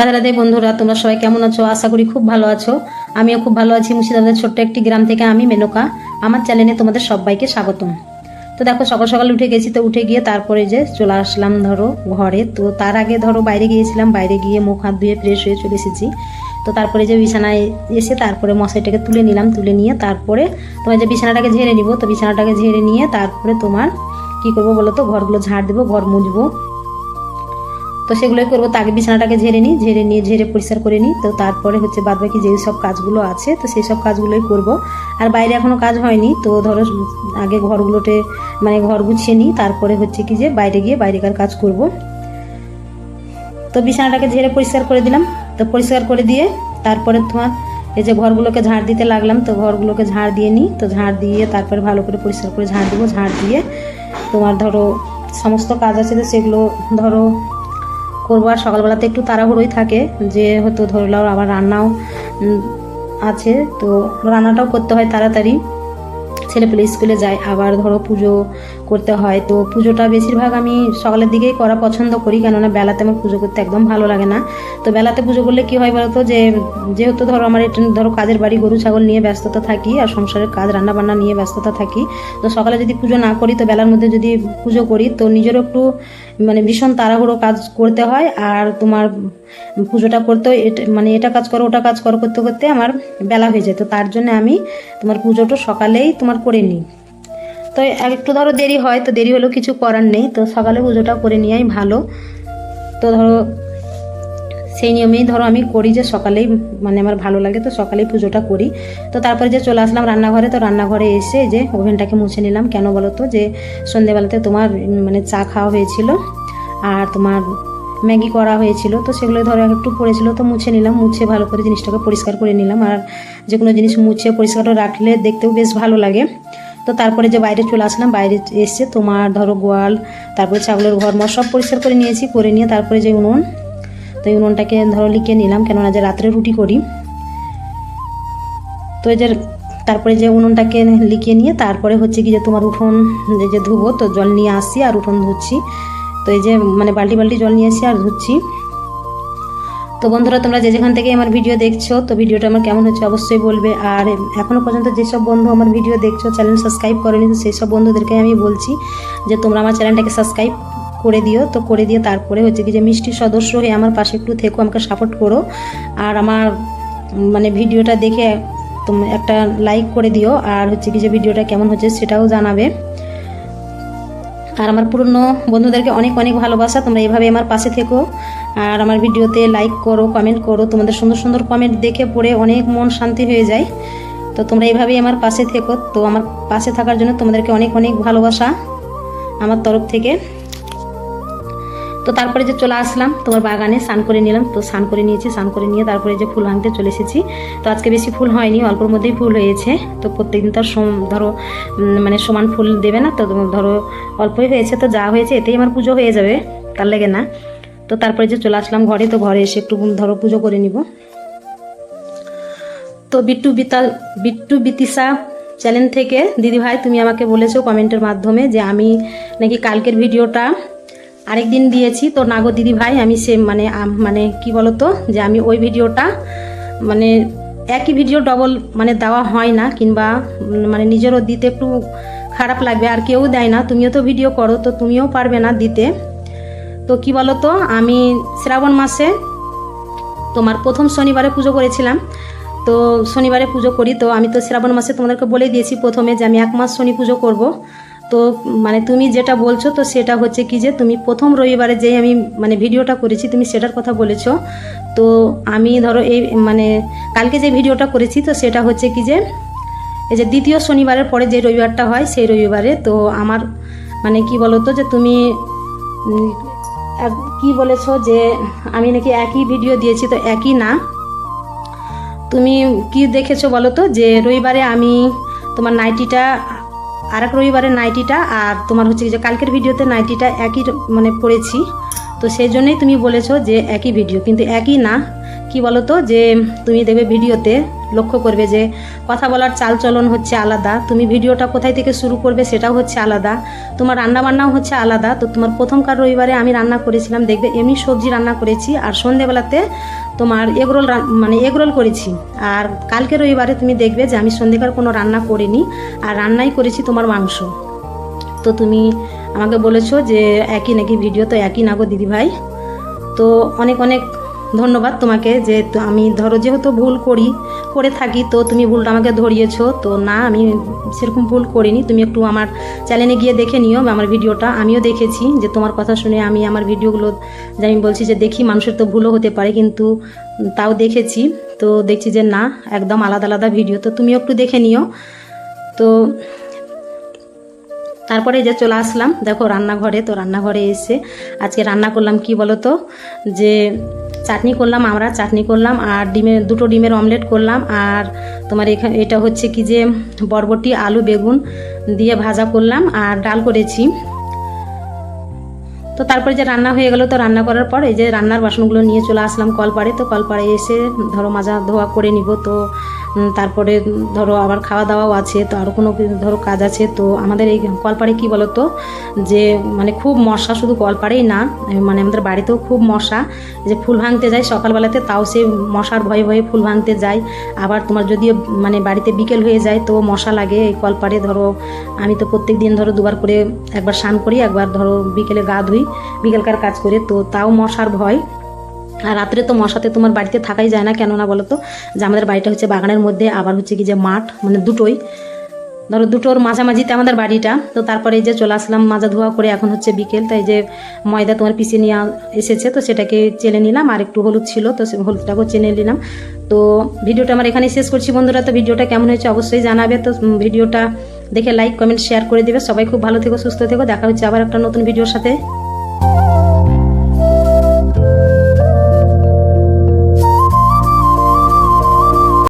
রাধে রাধে বন্ধুরা, তোমরা সবাই কেমন আছো? আশা করি খুব ভালো আছো। আমিও খুব ভালো আছি মুর্শিদাবাদের ছোট্ট একটি গ্রাম থেকে আমি মেনকা। আমার চ্যানেলে তোমাদের সবাইকে স্বাগতম। তো দেখো, সকাল সকাল উঠে গেছি, তো উঠে গিয়ে তারপরে যে চলে আসলাম ধরো ঘরে। তো তার আগে ধরো বাইরে গিয়েছিলাম, বাইরে গিয়ে মুখ হাত ধুয়ে ফ্রেশ হয়ে চলে এসেছি। তো তারপরে যে বিছানায় এসে তারপরে মশাইটাকে তুলে নিলাম, তুলে নিয়ে তারপরে তোমার যে বিছানাটাকে ঝেড়ে নিব, তো বিছানাটাকে ঝেড়ে নিয়ে তারপরে তোমার কি করব বলো তো, ঘরগুলো ঝাড় দেবো, ঘর মুছবো। তো সেগুলোই করব। তো আগে বিছানাটাকে ঝেড়ে নিই, ঝেড়ে নিয়ে ঝেড়ে পরিষ্কার করে নিই। তো তারপরে হচ্ছে বাদ বাকি যেই সব কাজগুলো আছে, তো সেই সব কাজগুলোই করব। আর বাইরে এখনও কাজ হয়নি, তো ধরো আগে ঘরগুলোতে মানে ঘর গুছিয়ে নিই, তারপরে হচ্ছে কি যে বাইরে গিয়ে বাইরেকার কাজ করব। তো বিছানাটাকে ঝেড়ে পরিষ্কার করে দিলাম। তো পরিষ্কার করে দিয়ে তারপরে তোমার এই যে ঘরগুলোকে ঝাড় দিতে লাগলাম, তো ঘরগুলোকে ঝাড় দিয়ে নিই। তো ঝাড় দিয়ে তারপরে ভালো করে পরিষ্কার করে ঝাড় দিব। ঝাড় দিয়ে তোমার ধরো সমস্ত কাজ আছে তো সেগুলো ধরো করব আর সকালবেলাতে একটু তাড়াহুড়োই থাকে, যে হয়তো ধরলাম আবার রান্নাও আছে। তো রান্নাটাও করতে হয় তাড়াতাড়ি। ছেলে পেলে স্কুলে যায়, আবার ধরো পুজো করতে হয়। তো পুজোটা বেশিরভাগ আমি সকালের দিকেই করা পছন্দ করি। কেননা বেলাতে আমার পুজো করতে একদম ভালো লাগে না। তো বেলাতে পুজো করলে কি হয় বলতো যে, যেহেতু ধরো আমার এটা ধরো কাজের বাড়ি, গরু, ছাগল নিয়ে ব্যস্ততা থাকি আর সংসারের কাজ রান্না বান্না নিয়ে ব্যস্ততা থাকি। তো সকালে যদি পুজো না করি, তো বেলার মধ্যে যদি পুজো করি, তো নিজেরও একটু মানে ভীষণ তাড়াহুড়ো কাজ করতে হয়। আর তোমার পুজোটা করতেও মানে এটা কাজ করো, ওটা কাজ করো, করতে করতে আমার বেলা হয়ে যায়। তো তার জন্য আমি তোমার পুজোটা সকালেই তোমার করে নিই। তো একটু ধরো দেরি হয়, তো দেরি হলেও কিছু করার নেই। তো সকালে পুজোটা করে নেওয়াই ভালো। তো ধরো সেই নিয়মেই ধরো আমি করি যে সকালেই মানে আমার ভালো লাগে তো সকালেই পুজোটা করি। তো তারপরে যে চলে আসলাম রান্নাঘরে, তো রান্নাঘরে এসে যে ওভেনটাকে মুছে নিলাম। কেন বলো তো? যে সন্ধেবেলাতে তোমার মানে চা খাওয়া হয়েছিল আর তোমার ম্যাগি করা হয়েছিল। তো সেগুলো ধরো একটু পড়েছিল, তো মুছে নিলাম। মুছে ভালো করে জিনিসটাকে পরিষ্কার করে নিলাম। আর যে কোনো জিনিস মুছে পরিষ্কার রাখলে দেখতেও বেশ ভালো লাগে। তো তারপরে যে বাইরে চলে আসলাম, বাইরে এসে তোমার ধরো গোয়াল, তারপরে ছাগলের ঘর মর সব পরিষ্কার করে নিয়েছি, করে নিয়ে তারপরে যে উনুন, তো এই উনুনটাকে ধরো লিখে নিলাম, কেননা যে রাত্রে রুটি করি। তো এই যে তারপরে যে উনুনটাকে লিখিয়ে নিয়ে তারপরে হচ্ছে কি যে তোমার উঠোন যে ধুবো, তো জল নিয়ে আসি আর উঠোন ধুচ্ছি। তো এই যে মানে বালতি বালতি জল নিয়ে আসি আর ধুচ্ছি। তো বন্ধুরা, তোমরা যে যেখান থেকে আমার ভিডিও দেখছ, তো ভিডিওটা আমার কেমন হচ্ছে অবশ্যই বলবে। আর এখনও পর্যন্ত যেসব বন্ধু আমার ভিডিও দেখছ চ্যানেল সাবস্ক্রাইব করেনি সেই সব বন্ধুদেরকে আমি বলছি যে তোমরা আমার চ্যানেলটাকে সাবস্ক্রাইব করে দিও। তো করে দিয়ে তারপরে হচ্ছে কি যে মিষ্টি সদস্য হয়ে আমার পাশে একটু থেকো, আমাকে সাপোর্ট করো। আর আমার মানে ভিডিওটা দেখে তুমি, একটা লাইক করে দিও। আর হচ্ছে কি যে ভিডিওটা কেমন হচ্ছে সেটাও জানাবে। আর আমার পুরনো বন্ধুদেরকে অনেক অনেক ভালোবাসা। তোমরা এভাবে আমার পাশে থেকো। আর আমার ভিডিওতে লাইক করো কমেন্ট করো। তোমাদের সুন্দর সুন্দর কমেন্ট দেখে পড়ে অনেক মন শান্তি হয়ে যায়। তো তোমরা এইভাবেই আমার পাশে থেকো। তো আমার পাশে থাকার জন্য তোমাদেরকে অনেক অনেক ভালোবাসা আমার তরফ থেকে। তো তারপরে যে চলে আসলাম, তোমার বাগানে স্নান করে নিলাম। তো স্নান করে নিয়েছি, স্নান করে নিয়ে তারপরে যে ফুল ভাঙতে চলে এসেছি। তো আজকে বেশি ফুল হয়নি, অল্পর মধ্যেই ফুল হয়েছে। তো প্রত্যেকদিন তো ধরো মানে সমান ফুল দেবে না, তো ধরো অল্পই হয়েছে, তো যা হয়েছে এতেই আমার পুজো হয়ে যাবে, তার লেগে না। তো তারপরে যে চলে আসলাম ঘরে, তো ঘরে এসে একটু ধরো পুজো করে নিব। তো বিট্টু বিতা, বিট্টু বিতিসা চ্যানেল থেকে দিদি ভাই তুমি আমাকে বলেছ কমেন্টের মাধ্যমে যে আমি নাকি কালকের ভিডিওটা আরেকদিন দিয়েছি। তো নাগর দিদি ভাই, আমি সে মানে মানে কি বলতো, যে আমি ওই ভিডিওটা মানে একই ভিডিও ডবল মানে দেওয়া হয় না, কিংবা মানে নিজেরও দিতে একটু খারাপ লাগবে, আর কেউ দেয় না। তুমিও তো ভিডিও করো, তো তুমিও পারবে না দিতে। তো কি বলতো, আমি শ্রাবণ মাসে তোমার প্রথম শনিবারে পুজো করেছিলাম। তো শনিবারে পুজো করি, তো আমি তো শ্রাবণ মাসে তোমাদেরকে বলে দিয়েছি প্রথমে যে আমি এক মাস শনি পুজো করব। তো মানে তুমি যেটা বলছো, তো সেটা হচ্ছে কি যে তুমি প্রথম রবিবারে যেই আমি মানে ভিডিওটা করেছি, তুমি সেটার কথা বলেছ। তো আমি ধরো এই মানে কালকে যে ভিডিওটা করেছি, তো সেটা হচ্ছে কি যে এই যে দ্বিতীয় শনিবারের পরে যে রবিবারটা হয়, সেই রবিবারে তো আমার মানে কি বলতো যে তুমি কি বলেছ যে আমি নাকি একই ভিডিও দিয়েছি, তো একই না। তুমি কি দেখেছ বলো তো যে রবিবারে আমি তোমার নাইটিটা আর এক রবিবারের নাইটিটা আর তোমার হচ্ছে যে কালকের ভিডিওতে নাইটিটা একই মানে পড়েছি। তো সেই জন্যই তুমি বলেছ যে একই ভিডিও কিন্তু একই না। কি বলো তো যে তুমি দেখবে ভিডিওতে লক্ষ্য করবে যে কথা বলার চালচলন হচ্ছে আলাদা। তুমি ভিডিওটা কোথায় থেকে শুরু করবে সেটাও হচ্ছে আলাদা। তোমার রান্না বান্নাও হচ্ছে আলাদা। তো তোমার প্রথমকার রবিবারে আমি রান্না করেছিলাম, দেখবে এমনি সবজি রান্না করেছি আর সন্ধেবেলাতে তোমার এগরোল মানে এগরোল করেছি। আর কালকে রবিবারে তুমি দেখবে যে আমি সন্ধেকার কোনো রান্না করিনি আর রান্নাই করেছি তোমার মাংস। তো তুমি আমাকে বলেছ যে একই নাকি ভিডিও, তো একই না গো দিদিভাই? তো অনেক অনেক ধন্যবাদ তোমাকে যে আমি ধরো যেহেতু ভুল করি, করে থাকি, তো তুমি ভুলটা আমাকে ধরিয়েছো, তো না, আমি সেরকম ভুল করিনি। তুমি একটু আমার চ্যানেলে গিয়ে দেখে নিও, আমার ভিডিওটা। আমিও দেখেছি যে তোমার কথা শুনে আমি আমার ভিডিওগুলো, যে আমি বলছি যে দেখি মানুষের তো ভুলও হতে পারে, কিন্তু তাও দেখেছি। তো দেখছি যে না, একদম আলাদা আলাদা ভিডিও। তো তুমিও একটু দেখে নিও। তো তারপরে যে চলে আসলাম। দেখো রান্নাঘরে, তো রান্নাঘরে এসে আজকে রান্না করলাম কি বলো তো যে চাটনি করলাম, আমরা চাটনি করলাম, আর ডিমের দুটো ডিমের অমলেট করলাম, আর তোমার এখানে এটা হচ্ছে কি যে বরবটি, আলু, বেগুন দিয়ে ভাজা করলাম, আর ডাল করেছি। তো তারপরে যে রান্না হয়ে গেল, তো রান্না করার পর যে রান্নার বাসনগুলো নিয়ে চলে আসলাম কলপাড়ে। তো কলপাড়ে এসে, ধরো মাজা ধোয়া করে নিব, তো তারপরে ধরো আবার খাওয়া দাওয়াও আছে, তো আরও কোনো ধরো কাজ আছে। তো আমাদের এই কলপাড়ে কি বলো তো যে মানে খুব মশা শুধু কলপাড়েই না মানে আমাদের বাড়িতেও খুব মশা। যে ফুল ভাঙতে যায় সকালবেলাতে, তাও সে মশার ভয়ে ভয়ে ফুল ভাঙতে যায়। আবার তোমার যদিও মানে বাড়িতে বিকেল হয়ে যায়, তো মশা লাগে এই কলপাড়ে। ধরো, আমি তো প্রত্যেক দিন ধরো দুবার করে একবার স্নান করি, একবার ধরো বিকেলে গা ধুই। বিকেলকার কাজ করে, তো তাও মশার ভয়। আর রাত্রে তো মশাতে তোমার বাড়িতে থাকাই যায় না কেননা বলো তো যে আমাদের বাড়িটা হচ্ছে বাগানের মধ্যে, আবার হচ্ছে কি যে মাঠ মানে দুটোই। ধরো দুটোর মাঝামাঝিতে আমাদের বাড়িটা, তো তারপরে এই যে চলে আসলাম মাজা ধোয়া করে, এখন হচ্ছে বিকেল তাই যে ময়দা তোমার পিছিয়ে নিয়ে এসেছে, তো সেটাকে চেনে নিলাম, আর একটু হলুদ ছিল, তো সে হলুদটাকেও চেনে নিলাম। তো ভিডিওটা আমার এখানে শেষ করছি বন্ধুরা, তো ভিডিওটা কেমন হয়েছে অবশ্যই জানাবে, তো ভিডিওটা দেখে লাইক কমেন্ট শেয়ার করে দেবে। সবাই খুব ভালো থেকো, সুস্থ থেকো, দেখা হচ্ছে আবার একটা নতুন ভিডিওর সাথে।